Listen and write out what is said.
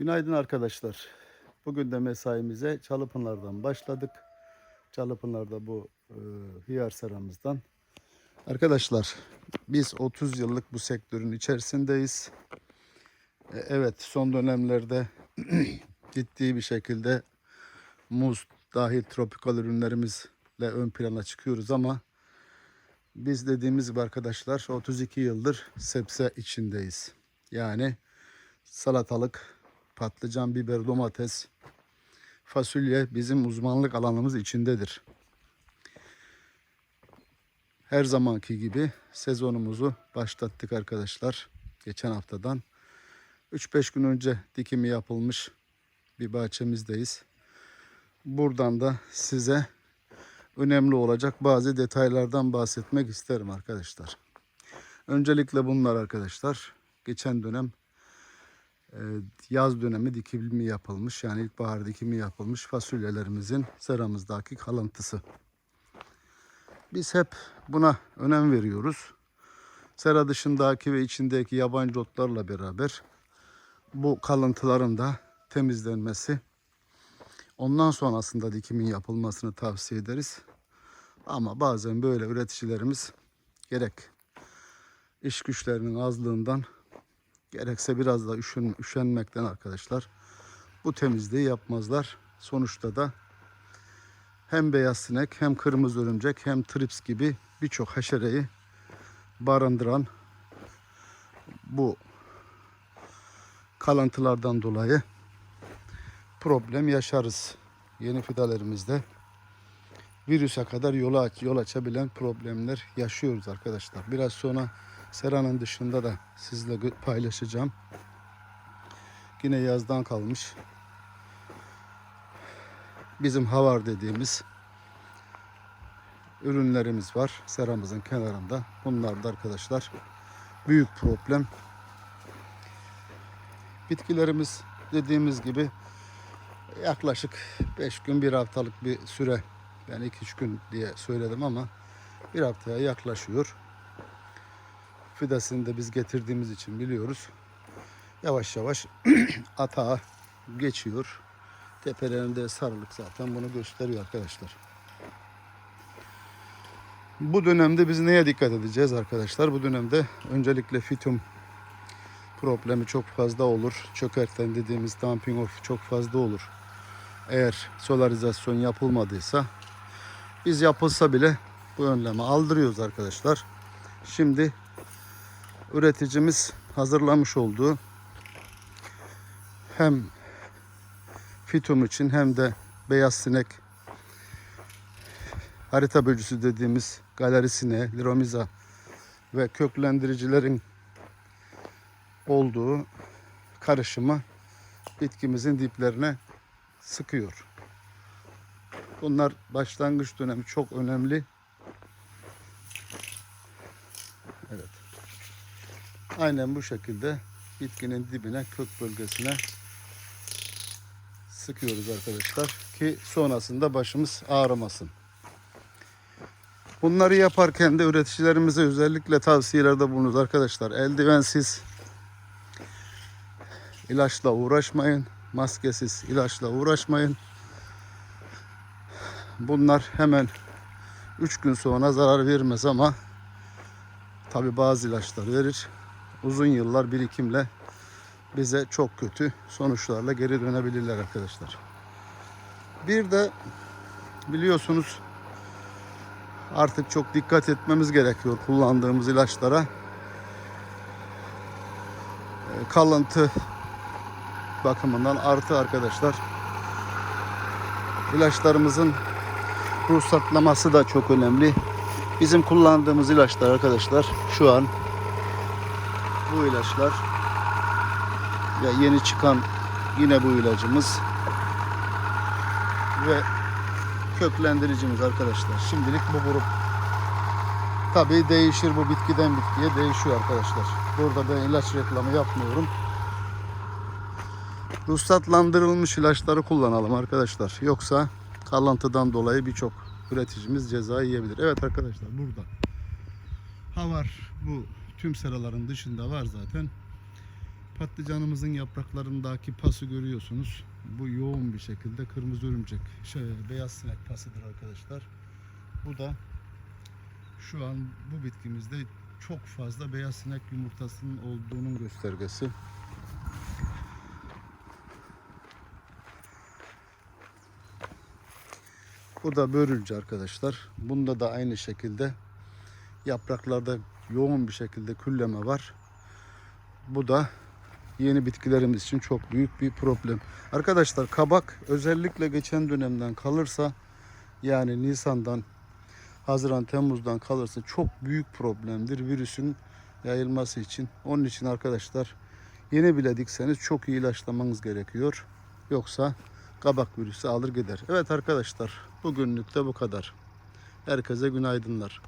Günaydın arkadaşlar. Bugün de mesaimize Çalıpınar'dan başladık. Çalıpınar'da bu e, hıyar seramızdan. Arkadaşlar biz 30 yıllık bu sektörün içerisindeyiz. E, evet son dönemlerde ciddi bir şekilde muz dahil tropikal ürünlerimizle ön plana çıkıyoruz ama biz dediğimiz gibi arkadaşlar 32 yıldır sebze içindeyiz. Yani salatalık, patlıcan, biber, domates, fasulye bizim uzmanlık alanımız içindedir. Her zamanki gibi sezonumuzu başlattık arkadaşlar. Geçen haftadan 3-5 gün önce dikimi yapılmış bir bahçemizdeyiz. Buradan da size önemli olacak bazı detaylardan bahsetmek isterim arkadaşlar. Öncelikle bunlar arkadaşlar. Geçen dönem yaz dönemi dikimi yapılmış yani ilkbahar dikimi yapılmış fasulyelerimizin seramızdaki kalıntısı. Biz hep buna önem veriyoruz. Sera dışındaki ve içindeki yabancı otlarla beraber bu kalıntıların da temizlenmesi ondan sonrasında dikimin yapılmasını tavsiye ederiz. Ama bazen böyle üreticilerimiz gerek iş güçlerinin azlığından gerekse biraz da üşün, üşenmekten arkadaşlar bu temizliği yapmazlar. Sonuçta da hem beyaz sinek hem kırmızı örümcek hem trips gibi birçok haşereyi barındıran bu kalıntılardan dolayı problem yaşarız. Yeni fidelerimizde virüse kadar yol, aç, yol açabilen problemler yaşıyoruz arkadaşlar. Biraz sonra seranın dışında da sizle paylaşacağım. Yine yazdan kalmış. Bizim havar dediğimiz ürünlerimiz var seramızın kenarında. Bunlar da arkadaşlar büyük problem. Bitkilerimiz dediğimiz gibi yaklaşık 5 gün bir haftalık bir süre yani 2-3 gün diye söyledim ama bir haftaya yaklaşıyor. Fidesini de biz getirdiğimiz için biliyoruz. Yavaş yavaş atağa geçiyor. Tepelerinde sarılık zaten bunu gösteriyor arkadaşlar. Bu dönemde biz neye dikkat edeceğiz arkadaşlar? Bu dönemde öncelikle fitum problemi çok fazla olur. Çökerten dediğimiz dumping off çok fazla olur. Eğer solarizasyon yapılmadıysa biz yapılsa bile bu önlemi aldırıyoruz arkadaşlar. Şimdi üreticimiz hazırlamış olduğu hem fitum için hem de beyaz sinek harita bölücüsü dediğimiz galerisine, liromiza ve köklendiricilerin olduğu karışımı bitkimizin diplerine sıkıyor. Bunlar başlangıç dönemi çok önemli. Evet. Aynen bu şekilde bitkinin dibine, kök bölgesine sıkıyoruz arkadaşlar ki sonrasında başımız ağrımasın. Bunları yaparken de üreticilerimize özellikle tavsiyelerde bulunuruz arkadaşlar. Eldivensiz ilaçla uğraşmayın. Maskesiz ilaçla uğraşmayın. Bunlar hemen 3 gün sonra zarar vermez ama tabi bazı ilaçlar verir. Uzun yıllar birikimle bize çok kötü sonuçlarla geri dönebilirler arkadaşlar. Bir de biliyorsunuz artık çok dikkat etmemiz gerekiyor kullandığımız ilaçlara. Ee, Kalıntı bakımından artı arkadaşlar. İlaçlarımızın ruhsatlaması da çok önemli. Bizim kullandığımız ilaçlar arkadaşlar şu an bu ilaçlar ya yeni çıkan yine bu ilacımız ve köklendiricimiz arkadaşlar. Şimdilik bu grup. Tabii değişir bu bitkiden bitkiye değişiyor arkadaşlar. Burada ben ilaç reklamı yapmıyorum. Ruhsatlandırılmış ilaçları kullanalım arkadaşlar. Yoksa kalıntıdan dolayı birçok üreticimiz ceza yiyebilir. Evet arkadaşlar burada. Havar bu tüm seraların dışında var zaten. patlıcanımızın yapraklarındaki pası görüyorsunuz. Bu yoğun bir şekilde kırmızı örümcek, şey, beyaz sinek pasıdır arkadaşlar. Bu da şu an bu bitkimizde çok fazla beyaz sinek yumurtasının olduğunun göstergesi. Bu da börülce arkadaşlar. Bunda da aynı şekilde yapraklarda yoğun bir şekilde külleme var. Bu da yeni bitkilerimiz için çok büyük bir problem. Arkadaşlar kabak özellikle geçen dönemden kalırsa yani Nisan'dan Haziran Temmuz'dan kalırsa çok büyük problemdir virüsün yayılması için. Onun için arkadaşlar yeni bile dikseniz çok iyi ilaçlamanız gerekiyor. Yoksa kabak virüsü alır gider. Evet arkadaşlar bugünlük de bu kadar. Herkese günaydınlar.